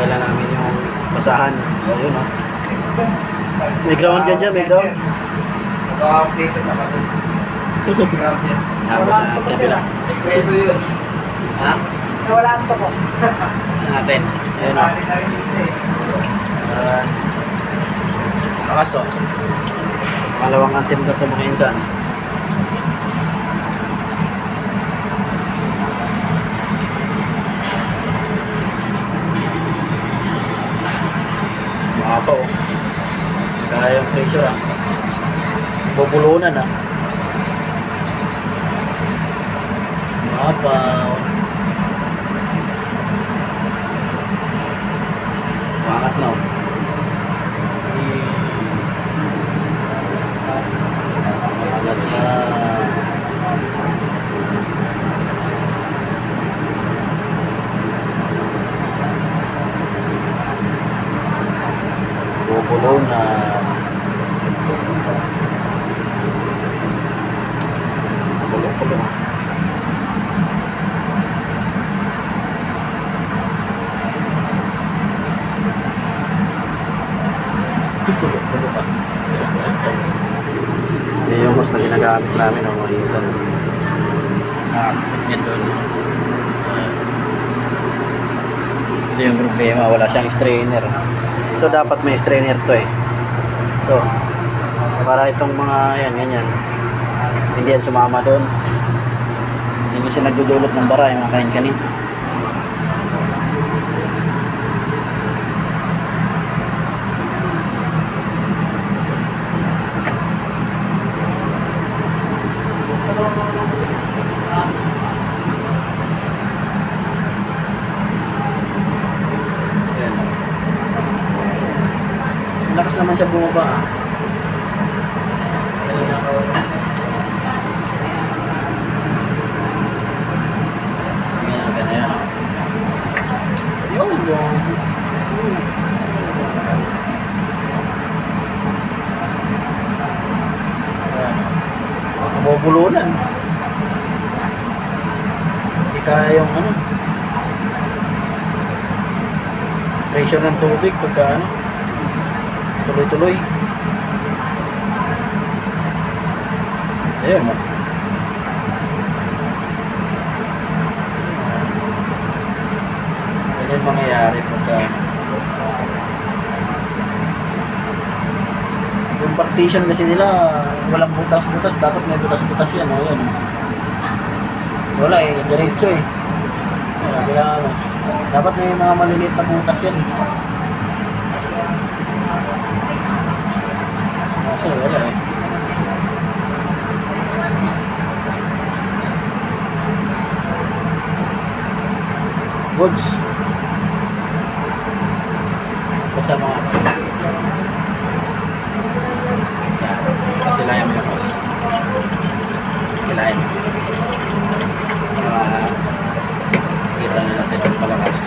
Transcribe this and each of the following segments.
Tanggalan namin yung basahan. Ayun o. May ground dyan dyan, may ground. Nag-update na ka dun. Ground yan. Tapos sa kabila. Sekreto yun. Ha? Nawalaan to ko. Ano natin? Ayun o. Sali na rin isa eh. Uh, o. Malawang antim ka ito mga Kaya yung picture ah. Bubulunan ah. Mahaba o. Pangat na o. Pangat na. Bubulunan. Bulong-bulong. Yan yung mas na ginagamit namin ng mga isan. Ah, yan doon. Ah, Ito yung problema, wala siyang strainer. Ito dapat may strainer to eh. Ito. Para itong mga yan, ganyan. Hindi yan sumama doon. Hindi siya nagdudulot ng bara, yung mga kanin-kanin. Lakas naman siya bumaba ah. Ganyan, ganyan. Yun, yun. Ayan. Mabubulunan. Hindi kaya yung ano. Pressure ng tubig pagka ano. Tuloy-tuloy. Ayun. ah. Ganyan mangyayari pagka yung partition kasi nila walang butas-butas dapat may butas-butas yan oh, yan wala eh diretso eh kailangan dapat may mga maliliit na butas yan Kaso wala eh goods buksan mo nga kasi layan mo yung boss kilayan para kita na natin ang palakas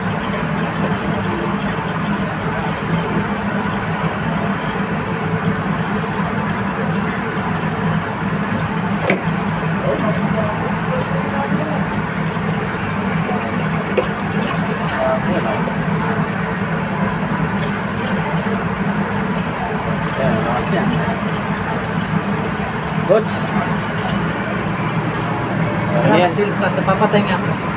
Yan, oh. Yan, lakas yan. Goods. Ano yan? Silpa, papatay nga ako.